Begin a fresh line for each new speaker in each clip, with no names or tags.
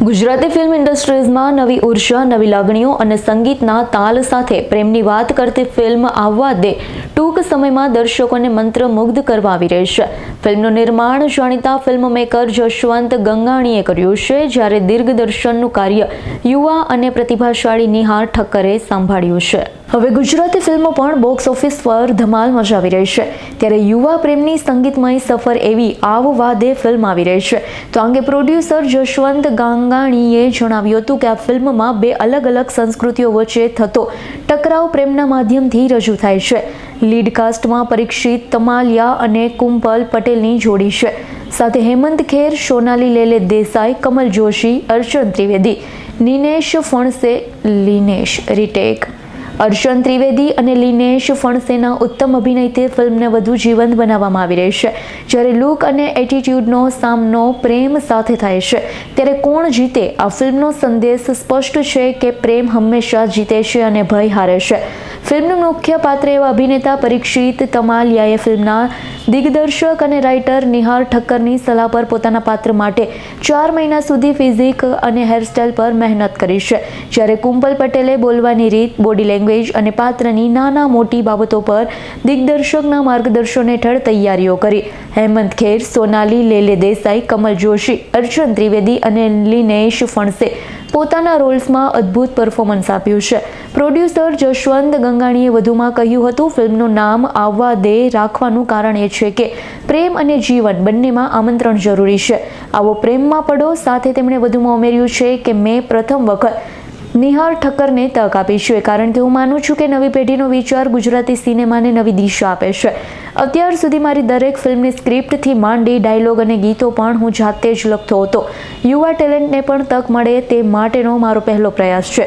Gujarati film ઇન્ડસ્ટ્રીઝમાં નવી ઊર્જા, નવી લાગણીઓ અને સંગીતના તાલ સાથે પ્રેમની વાત કરતી ફિલ્મ આવવા દે ટૂંક સમયમાં દર્શકોને મંત્રમુગ્ધ કરવા આવી રહી છે ફિલ્મનું નિર્માણ જાણીતા ફિલ્મ મેકર જશવંત ગંગાણીએ કર્યું છે, જ્યારે દિગ્દર્શનનું કાર્ય યુવા અને પ્રતિભાશાળી નિહાર ઠક્કરે સંભાળ્યું છે. હવે ગુજરાતી ફિલ્મો પણ બોક્સ ઓફિસ પર ધમાલ મચાવી રહી છે. ત્યારે યુવા પ્રેમની સંગીતમય સફર એવી આવવા વાદે ફિલ્મ આવી રહી છે. તો અંગે પ્રોડ્યુસર જશવંત ગાંગાણીએ જણાવ્યું હતું કે આ ફિલ્મમાં બે અલગ અલગ સંસ્કૃતિઓ વચ્ચે થતો ટકરાવ પ્રેમના માધ્યમથી રજૂ થાય છે. લીડ કાસ્ટમાં પરીક્ષિત તમાલિયા અને કુંપલ પટેલની જોડી છે. સાથે હેમંત ખેર, સોનાલી લેલે દેસાઈ, કમલ જોશી, અર્ચન ત્રિવેદી, નિનેશ ફણસે, લિનેશ રીટેક. અર્શન ત્રિવેદી અને લિનેશ ફણસેના ઉત્તમ અભિનયથી ફિલ્મને વધુ જીવંત બનાવવામાં આવી રહી છે. જ્યારે લુક અને એટીટ્યૂડનો સામનો પ્રેમ સાથે થાય છે, ત્યારે કોણ જીતે? આ ફિલ્મનો સંદેશ સ્પષ્ટ છે કે પ્રેમ હંમેશા જીતે છે અને ભય હારે છે. ફિલ્મનું મુખ્ય પાત્ર એવા અભિનેતા પરીક્ષિત તમાલિયાએ ફિલ્મના દિગ્દર્શક અને રાઇટર નિહાર ઠક્કરની સલાહ પર પોતાના પાત્ર માટે ચાર મહિના સુધી ફિઝિક અને હેરસ્ટાઇલ પર મહેનત કરી છે. જ્યારે કુંપલ પટેલે બોલવાની રીત બોડી લેંગ્વેજ અને પાત્રની નાના મોટી બાબતો પર દિગ્દર્શકના માર્ગદર્શન હેઠળ તૈયારીઓ કરી. હેમંત ખેર, સોનાલી, લેલે દેસાઈ, કમલ જોશી અર્જુન ત્રિવેદી અને લિનેશ ફણસે પોતાના રોલ્સમાં અદ્ભુત પરફોર્મન્સ આપ્યું છે. પ્રોડ્યુસર જશવંત ગંગાણીએ વધુમાં કહ્યું હતું, ફિલ્મનું નામ આવવા દે રાખવાનું કારણ એ છે કે પ્રેમ અને જીવન બંનેમાં આમંત્રણ જરૂરી છે. આવો પ્રેમમાં પડો. સાથે તેમણે વધુમાં ઉમેર્યું છે કે, મેં પ્રથમ વખત નિહાર ઠક્કરને તક આપી છે કારણ કે હું માનું છું કે નવી પેઢીનો વિચાર ગુજરાતી સિનેમાને નવી દિશા આપે છે. અત્યાર સુધી મારી દરેક ફિલ્મની સ્ક્રિપ્ટથી માંડી ડાયલોગ અને ગીતો પણ હું જાતે જ લખતો હતો. યુવા ટેલેન્ટને પણ તક મળે તે માટેનો મારો પહેલો પ્રયાસ છે.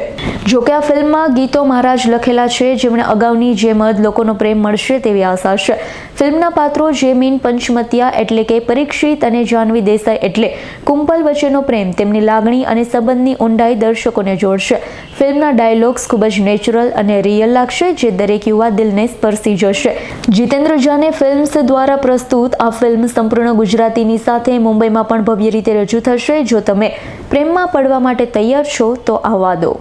જોકે આ ફિલ્મમાં ગીતો મારા જ લખેલા છે, જેમણે અગાઉની જેમ જ લોકોનો પ્રેમ મળશે તેવી આશા છે. ફિલ્મના પાત્રો જેમીન પંચમતિયા એટલે કે પરીક્ષિત અને જાહ્નવી દેસાઈ એટલે કુંપલ વચ્ચેનો પ્રેમ તેમની લાગણી અને સંબંધની ઊંડાઈ દર્શકોને જોડશે. ફિલ્મના ડાયલોગ્સ ખૂબ જ નેચરલ અને રિયલ લાગશે, જે દરેક યુવા દિલને સ્પર્શી જશે. જીતેન્દ્ર જાને ફિલ્મ્સ દ્વારા પ્રસ્તુત આ ફિલ્મ સંપૂર્ણ ગુજરાતીની સાથે મુંબઈમાં પણ ભવ્ય રીતે રજૂ થશે. જો તમે પ્રેમમાં પડવા માટે તૈયાર છો તો આવવા દો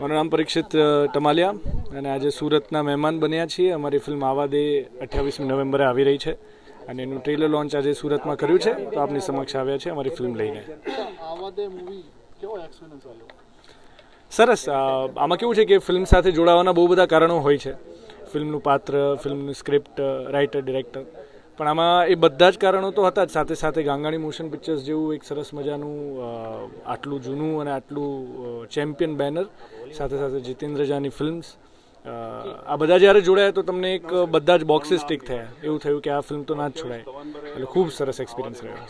મારું નામ પરીક્ષિત ટમાલિયા અને આજે સુરતના મહેમાન બન્યા છીએ. અમારી ફિલ્મ આવા દે અઠ્યાવીસમી નવેમ્બરે આવી રહી છે અને એનું ટ્રેલર લોન્ચ આજે સુરતમાં કર્યું છે. તો આપની સમક્ષ આવ્યા છે અમારી ફિલ્મ લઈને. સરસ. આમાં કેવું છે કે ફિલ્મ સાથે જોડાવાના બહુ બધા કારણો હોય છે. ફિલ્મનું પાત્ર, ફિલ્મનું સ્ક્રિપ્ટ રાઇટર ડિરેક્ટર પણ આમાં એ બધા જ કારણો તો હતા જ. સાથે સાથે ગાંગાણી મોશન પિક્ચર્સ જેવું એક સરસ મજાનું આટલું જૂનું અને આટલું ચેમ્પિયન બેનર સાથે સાથે જીતેન્દ્ર જાની ફિલ્મ્સ આ બધા જ્યારે જોડાયા તો તમને એક બધા જ બોક્સિસ ટીક થયા. એવું થયું કે આ ફિલ્મ તો ના જ છોડાય. એટલે ખૂબ સરસ એક્સપિરિયન્સ રહ્યો.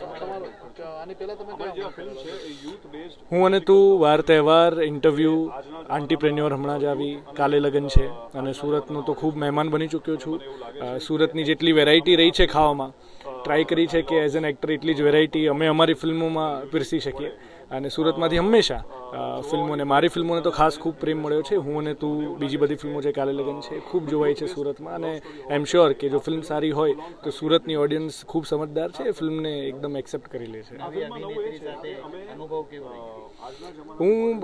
હું અને તું વાર તહેવાર ઇન્ટરવ્યૂ આંટીપ્રેન્યોર હમણાં જ આવી કાલે લગ્ન છે અને સુરતનો તો ખૂબ મહેમાન બની ચૂક્યો છું. સુરતની જેટલી વેરાયટી રહી છે ખાવામાં ટ્રાય કરી છે કે એઝ એન એક્ટર એટલી જ વેરાયટી અમે અમારી ફિલ્મોમાં પીરસી શકીએ. અને સુરતમાંથી હંમેશા ફિલ્મોને મારી ફિલ્મોને તો ખાસ ખૂબ પ્રેમ મળ્યો છે. હું અને તું બીજી બધી ફિલ્મો જે કાલે લગન છે ખૂબ જોવાય છે સુરતમાં. અને આઈ એમ શ્યોર કે જો ફિલ્મ સારી હોય તો સુરતની ઓડિયન્સ ખૂબ સમજદાર છે. એ ફિલ્મને એકદમ એક્સેપ્ટ કરી લે છે. હું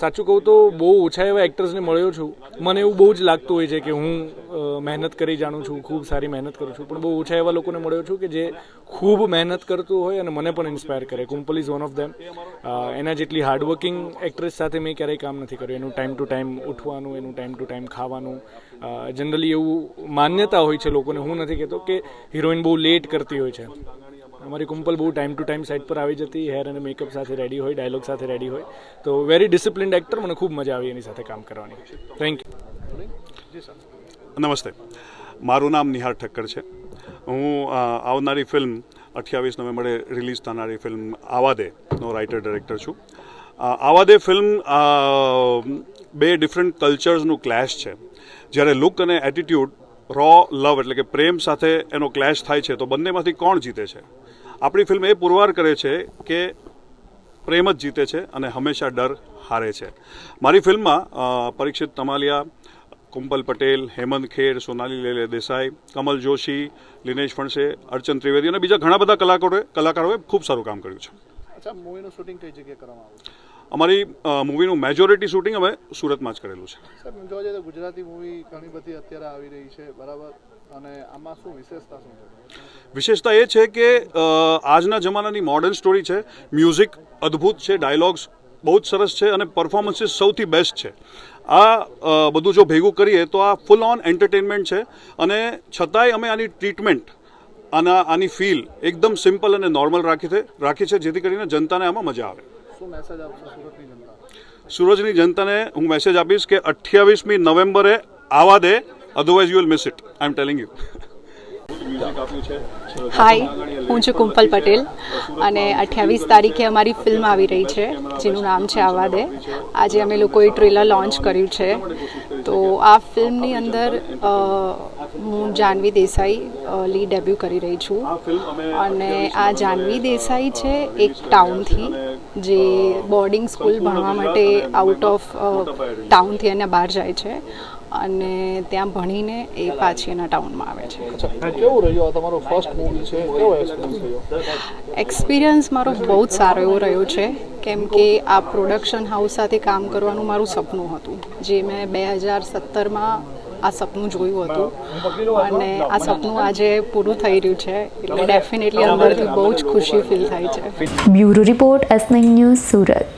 સાચું કહું તો બહુ ઓછા એવા એક્ટર્સને મળ્યો છું. મને એવું બહુ જ લાગતું હોય છે કે હું મહેનત કરી જાણું છું ખૂબ સારી મહેનત કરું છું. પણ બહુ ઓછા એવા લોકોને મળ્યો છું કે જે ખૂબ મહેનત કરતું હોય અને મને પણ ઇન્સ્પાયર કરે. Kumpal is one of them એના જેટલી હાર્ડવર્કિંગ એક્ટ્રેસ સાથે મેં ક્યારેય કામ નથી કર્યું. એનું ટાઈમ ટુ ટાઈમ ઉઠવાનું, એનું ટાઈમ ટુ ટાઈમ ખાવાનું. જનરલી એવું માન્યતા હોય છે લોકોને. હું નથી કહેતો કે હિરોઈન બહુ લેટ કરતી હોય છે. અમારી કુંપલ બહુ ટાઈમ ટુ ટાઈમ સાઇટ પર આવી જતી હેર અને મેકઅપ સાથે રેડી હોય ડાયલોગ સાથે રેડી હોય. તો વેરી ડિસિપ્લિન્ડ એક્ટર મને ખૂબ મજા આવી એની સાથે કામ કરવાની. થેન્ક યુ
નમસ્તે. મારું નામ નિહાર ઠક્કર છે. હું આવનારી ફિલ્મ અઠ્યાવીસ નવેમ્બરે રિલીઝ થનારી ફિલ્મ આવા દે નો રાઇટર ડિરેક્ટર છું. આવાદે ફિલ્મ બે ડિફરન્ટ કલ્ચર્સનું ક્લેશ છે. જ્યારે લુક અને એટીટ્યૂડ રો લવ એટલે કે પ્રેમ સાથે એનો ક્લેશ થાય છે, તો બંનેમાંથી કોણ જીતે છે? આપણી ફિલ્મ એ પુરવાર કરે છે કે પ્રેમ જ જીતે છે અને હંમેશા ડર હારે છે. મારી ફિલ્મમાં પરીક્ષિત તમાલિયા કુંપલ પટેલ હેમંત ખેર સોનાલી લેલે દેસાઈ કમલ જોશી લિનેશ ફણસે અર્ચન ત્રિવેદી અને બીજા ઘણા બધા કલાકારોએ કલાકારોએ ખૂબ સારું કામ કર્યું છે.
અચ્છા મૂવીનું શૂટિંગ કઈ જગ્યાએ કરવામાં આવ્યું છે?
અમારી મૂવીનું મેજોરિટી શૂટિંગ અમે સુરતમાં જ કરેલું છે.
સર જોવા જઈએ તો ગુજરાતી મૂવી ઘણી બધી અત્યારે આવી રહી છે બરાબર? અને આમાં શું વિશેષતા શું છે?
વિશેષતા એ છે કે આજના જમાનાની મોડર્ન સ્ટોરી છે મ્યુઝિક અદ્ભુત છે ડાયલોગ્સ બહુ જ સરસ છે અને પરફોર્મન્સીસ સૌથી બેસ્ટ છે. આ બધું જો ભેગું કરીએ તો આ ફૂલ ઓન એન્ટરટેનમેન્ટ છે અને છતાંય અમે આની ટ્રીટમેન્ટ આના આની ફીલ એકદમ સિમ્પલ અને નોર્મલ રાખી છે રાખી છે જેથી કરીને જનતાને આમાં મજા આવે.
શું મેસેજ આપશો સુરતની જનતા?
સૂરજની જનતાને હું મેસેજ આપીશ કે અઠ્યાવીસમી નવેમ્બરે આવા દે otherwise you will miss it I am telling you
hi હું છું કુંપલ પટેલ અને અઠ્યાવીસ તારીખે અમારી ફિલ્મ આવી રહી છે, જેનું નામ છે આવા દે આજે અમે લોકોએ ટ્રેલર લોન્ચ કર્યું છે. તો આ ફિલ્મની અંદર હું જાનવી દેસાઈ લી ડેબ્યુ કરી રહી છું. અને આ જાનવી દેસાઈ છે એક ટાઉનથી જે બોર્ડિંગ સ્કૂલ ભણવા માટે આઉટ ઓફ ટાઉનથી એને બહાર જાય છે. અને ત્યાં ભણીને એ પાછી એના ટાઉનમાં આવે છે.
કેવું રહ્યું આ તમારો ફર્સ્ટ મૂવી છે? કેવો એક્સપિરિયન્સ રહ્યો?
એક્સપિરિયન્સ મારો બહુ જ સારો એવો રહ્યો છે. કેમ કે આ પ્રોડક્શન હાઉસ સાથે કામ કરવાનું મારું સપનું હતું. જે મેં બે હજાર સત્તરમાં આ સપનું જોયું હતું. અને આ સપનું આજે પૂરું થઈ રહ્યું છે. એટલે ડેફિનેટલી અંદરથી બહુ જ ખુશી ફીલ થાય છે.
Bureau report S news Surat.